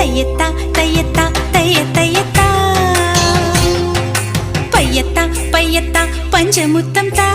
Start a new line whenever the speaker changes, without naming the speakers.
தையத்தா தையத்தா தைய தையத்தா. பையத்தா பையத்தா பஞ்சமுத்தம் தா.